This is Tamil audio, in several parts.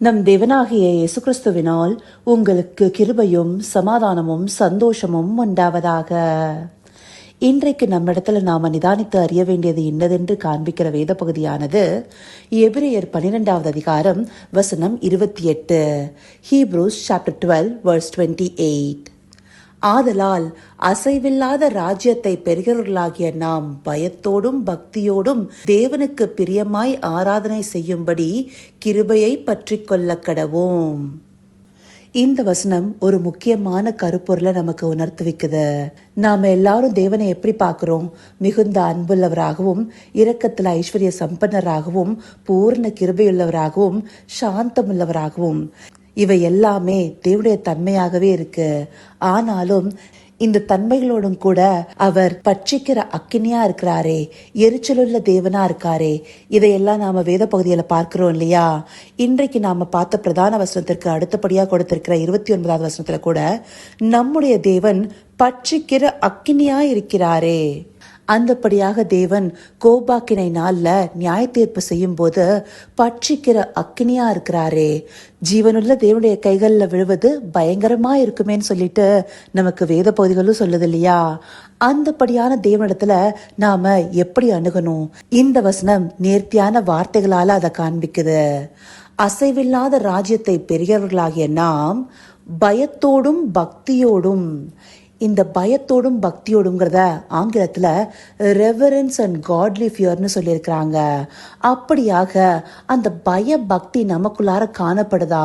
நம் தேவனாகிய இயேசு கிறிஸ்துவினால் உங்களுக்கு கிருபையும் சமாதானமும் சந்தோஷமும் உண்டாவதாக. இன்றைக்கு நம்மிடத்தில் நாம் நிதானித்து அறிய வேண்டியது இன்னதென்று காண்பிக்கிற வேத பகுதியானது எபிரேயர் பன்னிரெண்டாவது அதிகாரம் வசனம் இருபத்தி எட்டு. Hebrews chapter twelve verse twenty eight ஆதலால் அசைவில்லாத ராஜ்யத்தை பெறுகிறவர்களாகிய நாம் பயத்தோடும் பக்தியோடும் தேவனுக்கு பிரியமாய் ஆராதனை செய்யும்படி கிருபையை பற்றி கொள்ள கடவோம். இந்த வசனம் ஒரு முக்கியமான கருப்பொருளை நமக்கு உணர்த்துவிக்குது. நாம எல்லாரும் தேவனை எப்படி பார்க்குறோம்? மிகுந்த அன்புள்ளவராகவும் இரக்கத்தில் ஐஸ்வர்ய சம்பன்னராகவும் பூர்ண கிருபையுள்ளவராகவும் சாந்தமுள்ளவராகவும். இவை எல்லாமே தேவனுடைய தன்மையாகவே இருக்கு. ஆனாலும் இந்த தன்மைகளோடும் கூட அவர் பட்சிக்கிற அக்கினியா இருக்கிறாரே எரிச்சலுள்ள தேவனா இருக்காரே. இதையெல்லாம் நாம வேத பகுதியில பார்க்கிறோம் இல்லையா? இன்றைக்கு நாம பார்த்த பிரதான வசனத்திற்கு அடுத்தபடியா கொடுத்திருக்கிற இருபத்தி ஒன்பதாவது வசனத்துல கூட நம்முடைய தேவன் பட்சிக்கிற அக்கினியா இருக்கிறாரே. அந்தப்படியாக தேவன் கோபாக்கினை நாள்ல நியாய தீர்ப்பு செய்யும்போது பட்சிக்கிற அக்கினியா இருக்கிறாரே. ஜீவனுள்ள தேவனுடைய கைகளில் விழுவது பயங்கரமா இருக்குமேன்னு சொல்லிட்டு நமக்கு வேத பகுதிகளும் சொல்லுது இல்லையா? அந்தப்படியான தேவனிடத்துல நாம எப்படி அணுகணும்? இந்த வசனம் நேர்த்தியான வார்த்தைகளால அதை காண்பிக்குது. அசைவில்லாத ராஜ்யத்தை பெரியவர்களாகிய நாம் பயத்தோடும் பக்தியோடும் இந்த பயத்தோடும் பக்தியோடுங்கிறத ஆங்கிலத்தில் ரெவரன்ஸ் அண்ட் காட்லி ஃபியர்னு சொல்லியிருக்கிறாங்க. அப்படியாக அந்த பய பக்தி நமக்குள்ளார காணப்படுதா?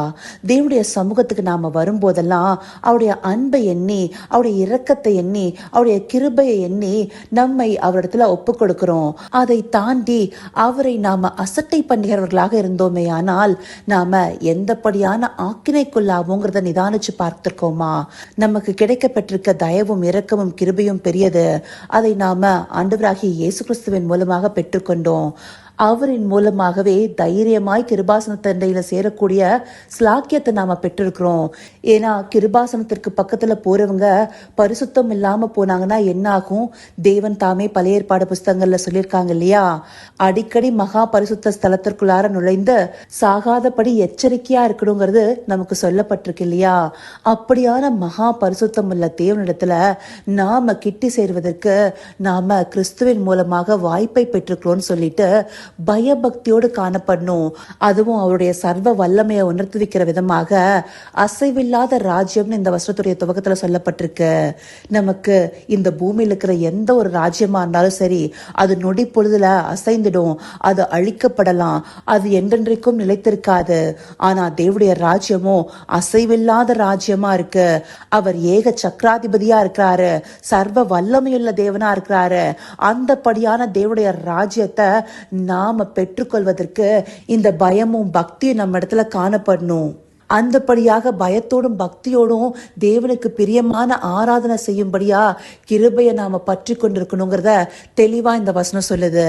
தேவனுடைய சமூகத்துக்கு நாம் வரும்போதெல்லாம் அவருடைய அன்பை எண்ணி அவருடைய இரக்கத்தை எண்ணி அவருடைய கிருபையை எண்ணி நம்மை அவரிடத்துல ஒப்பு கொடுக்கிறோம் அதை தாண்டி அவரை நாம் அசட்டை பண்ணுகிறவர்களாக இருந்தோமே ஆனால் நாம் எந்தப்படியான ஆக்கினைக்குள்ளாவோங்கிறத நிதானிச்சு பார்த்துருக்கோமா? நமக்கு கிடைக்கப்பட்டிருக்க தயவும் இரக்கமும் கிருபையும் பெரியது. அதை நாம ஆண்டவராகிய இயேசு கிறிஸ்துவின் மூலமாக பெற்றுக்கொண்டோம். அவரின் மூலமாகவே தைரியமாய் கிருபாசன தண்டையில சேரக்கூடிய ஸ்லாக்கியத்தை நாம பெற்றிருக்கிறோம். ஏன்னா கிருபாசனத்திற்கு பக்கத்துல போறவங்க பரிசுத்தம் இல்லாம போனாங்கன்னா என்ன ஆகும் தேவன் தாமே பழைய ஏற்பாடு புஸ்தகங்களில் சொல்லியிருக்காங்க இல்லையா? அடிக்கடி மகா பரிசுத்த ஸ்தலத்திற்குள்ளார நுழைந்து சாகாதபடி எச்சரிக்கையா இருக்கணுங்கிறது நமக்கு சொல்லப்பட்டிருக்கு இல்லையா? அப்படியான மகா பரிசுத்தம் உள்ள தேவனிடத்துல நாம கிட்டி சேர்வதற்கு நாம கிறிஸ்துவின் மூலமாக வாய்ப்பை பெற்றுக்கிறோம்னு சொல்லிட்டு பயபக்தியோடு காணப்படணும். அதுவும் அவருடைய சர்வ வல்லமையை உணர்த்து வைக்கிற விதமாக அசைவில்லாத ராஜ்யம்னு இந்த வசனத்துடைய துவக்கத்துல சொல்லப்பட்டிருக்கு. நமக்கு இந்த பூமியில் இருக்கிற எந்த ஒரு ராஜ்யமா இருந்தாலும் சரி அது நொடி பொழுதுல அசைந்துடும். அது அழிக்கப்படலாம். அது என்றென்றைக்கும் நிலைத்திருக்காது. ஆனா தேவடைய ராஜ்யமோ அசைவில்லாத ராஜ்யமா இருக்கு. அவர் ஏக சக்கராதிபதியா இருக்கிறாரு. சர்வ வல்லமையுள்ள தேவனா இருக்கிறாரு. அந்தபடியான தேவடைய ராஜ்யத்தை நாம பெற்றுக்கொள்வதற்கு இந்த பயமும் பக்தியும் நம்ம இடத்துல காணப்படணும். அந்தபடியாக பயத்தோடும் பக்தியோடும் தேவனுக்கு பிரியமான ஆராதனை செய்யும்படியா கிருபையை நாம பற்றி கொண்டிருக்கணுங்கிறத தெளிவா இந்த வசனம் சொல்லுது.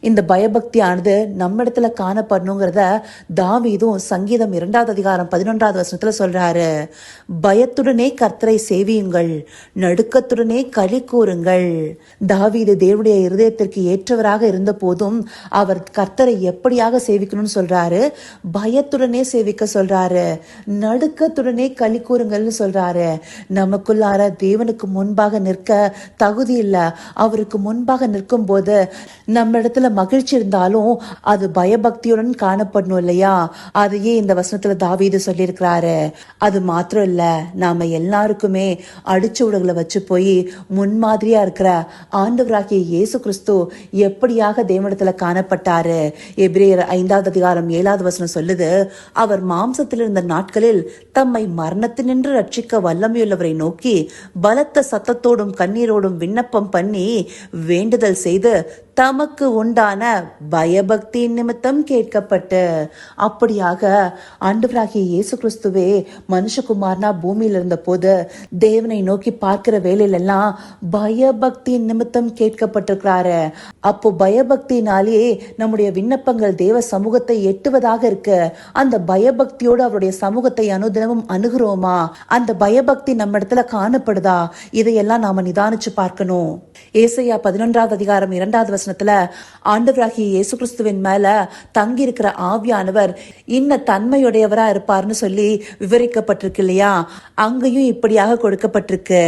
இந்த பயபக்தியானது நம்ம இடத்துல காணப்படணுங்கிறத தாவீதும் சங்கீதம் இரண்டாவது அதிகாரம் பதினொன்றாவது வசனத்துல சொல்றாரு. பயத்துடனே கர்த்தரை சேவியுங்கள் நடுக்கத்துடனே களி கூறுங்கள். தாவீது தேவனுடைய இருதயத்திற்கு ஏற்றவராக இருந்த போதும் அவர் கர்த்தரை எப்படியாக சேவிக்கணும்னு சொல்றாரு. பயத்துடனே சேவிக்க சொல்றாரு. நடுக்கத்துடனே களி கூறுங்கள்னு சொல்றாரு. நமக்குள்ளார தேவனுக்கு முன்பாக நிற்க தகுதி இல்லை. அவருக்கு முன்பாக நிற்கும் போது நம்ம இடத்துல மகிழ்ச்சி இருந்தாலும் அது பயபக்தியுடன் காணப்படணும் இல்லையா? அதையே இந்த வசனத்துல தாவீது சொல்லியிருக்கிறாரு. அது மாத்திரம் இல்ல. நாம எல்லாருக்குமே அடிச்சுவடுகளை வச்சு போய் முன்மாதிரியா இருக்கிற ஆண்டவராகிய இயேசு கிறிஸ்து எப்படியாக தேவனிடத்துல காணப்பட்டாரு? எபிரேயர் ஐந்தாவது அதிகாரம் ஏழாவது வசனம் சொல்லுது அவர் மாம்சத்தில் இருந்த நாட்களில் தம்மை மரணத்தினின்று ரட்சிக்க வல்லமையுள்ளவரை நோக்கி பலத்த சத்தத்தோடும் கண்ணீரோடும் விண்ணப்பம் பண்ணி வேண்டுதல் செய்து தமக்கு உண்டான பயபக்தியின் நிமித்தம் கேட்கப்பட்டு அப்படியாக ஆண்டவராகிய இயேசு கிறிஸ்துவே மனுஷகுமார்னா பூமியில் இருந்த போது தேவனை நோக்கி பார்க்கிற வேலையிலெல்லாம் பயபக்தியின் நிமித்தம் கேட்கப்பட்டிருக்கிறாரு. அப்போ பயபக்தினாலே நம்முடைய விண்ணப்பங்கள் தேவ சமூகத்தை எட்டுவதாக இருக்கு. அந்த பயபக்தியோடு அவருடைய சமூகத்தை அனுதினமும் அணுகிறோமா? அந்த பயபக்தி நம்ம இடத்துல காணப்படுதா? இதையெல்லாம் நாம நிதானிச்சு பார்க்கணும். ஏசையா பதினொன்றாவது அதிகாரம் இரண்டாவது வசனம் வசனத்துல ஆண்டவராகிய இயேசு கிறிஸ்துவின் மேல தங்கி இருக்கிற ஆவியானவர் இன்ன தன்மையுடையவரா இருப்பார்னு சொல்லி விவரிக்கப்பட்டிருக்கு இல்லையா? அங்கேயும் இப்படியாக கொடுக்கப்பட்டிருக்கு.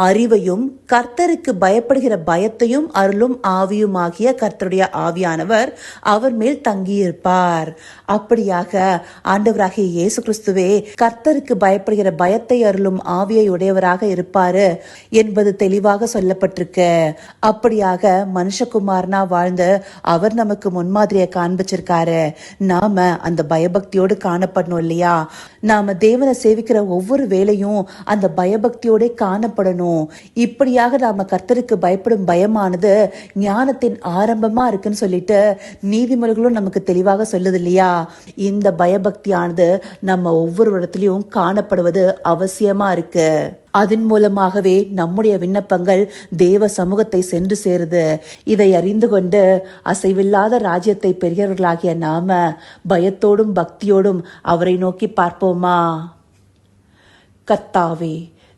அறிவையும் கர்த்தருக்கு பயப்படுகிற பயத்தையும் அருளும் ஆவியுமாகிய கர்த்தருடைய ஆவியானவர் அவர் மேல் தங்கியிருப்பார். அப்படியாக ஆண்டவராகிய இயேசு கிறிஸ்துவே கர்த்தருக்கு பயப்படுகிற பயத்தை அருளும் ஆவியை உடையவராக இருப்பாரு என்பது தெளிவாக சொல்லப்பட்டிருக்கு. அப்படியாக மனுஷகுமாரனா வாழ்ந்து அவர் நமக்கு முன்மாதிரியை காண்பிச்சிருக்காரு. நாம அந்த பயபக்தியோடு காணப்படணும் இல்லையா? நாம தேவனை சேவிக்கிற ஒவ்வொரு வேலையும் அந்த பயபக்தியோட காணப்படணும். இப்படியாக நாம கர்த்தருக்கு பயப்படும் பயமானது ஞானத்தின் ஆரம்பமா இருக்குன்னு சொல்லிட்டு நீதிமொழிகளும் நமக்கு தெளிவாக சொல்லுது இல்லையா இந்த பயபக்தியானது நம்ம ஒவ்வொரு இடத்துலயும் காணப்படுவது அவசியமா இருக்கு. அதன் மூலமாகவே நம்முடைய விண்ணப்பங்கள் தேவ சமூகத்தை சென்று சேருது. இதை அறிந்து கொண்டு அசைவில்லாத ராஜ்யத்தை பெரியவர்களாகிய நாம பயத்தோடும் பக்தியோடும் அவரை நோக்கி பார்ப்போமா? கத்தாவே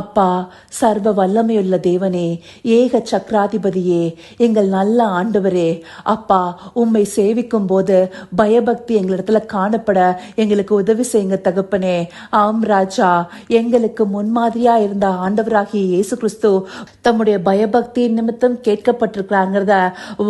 அப்பா சர்வ வல்லமையுள்ள தேவனே ஏக சக்கராதிபதியே எங்கள் நல்ல ஆண்டவரே. அப்பா உம்மை சேவிக்கும் போது பயபக்தி எங்களிடத்துல காணப்பட எங்களுக்கு உதவி செய்யுங்க தகப்பனே. ஆம் ராஜா எங்களுக்கு முன்மாதிரியா இருந்த ஆண்டவராகிய இயேசு கிறிஸ்து தம்முடைய பயபக்தி நிமித்தம் கேட்கப்பட்டிருக்கிறாங்கிறத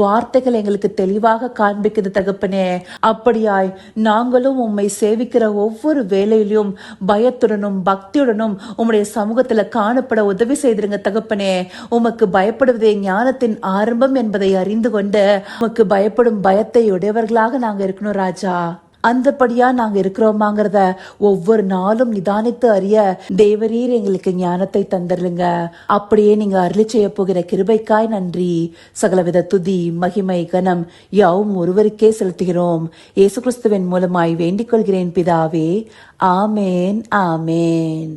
வார்த்தைகள் எங்களுக்கு தெளிவாக காண்பிக்குது தகப்பனே. அப்படியாய் நாங்களும் உம்மை சேவிக்கிற ஒவ்வொரு வேலையிலும் பயத்துடனும் பக்தியுடனும் உம்முடைய சமூகத்தில் காணப்பட உதவி செய்திருங்க தகப்பனே. உமக்கு பயப்படுவதே ஞானத்தின் ஆரம்பம் என்பதை அறிந்து கொண்டு உமக்கு பயப்படும் பயத்தை உடையவர்களாக நாங்க இருக்கணும் ராஜா. அந்தபடியா நாங்க இருக்கிறோமாங்கிறத ஒவ்வொரு நாளும் நிதானித்து அறிய தேவரீர் எங்களுக்கு ஞானத்தை தந்துருங்க அப்படியே நீங்க அருளி செய்ய போகிற கிருபைக்காய் நன்றி. சகலவித துதி மகிமை கனம் யாவும் ஒருவருக்கே செலுத்துகிறோம். இயேசு கிறிஸ்துவின் மூலமாய் வேண்டிக் கொள்கிறேன் பிதாவே. ஆமேன் ஆமேன்.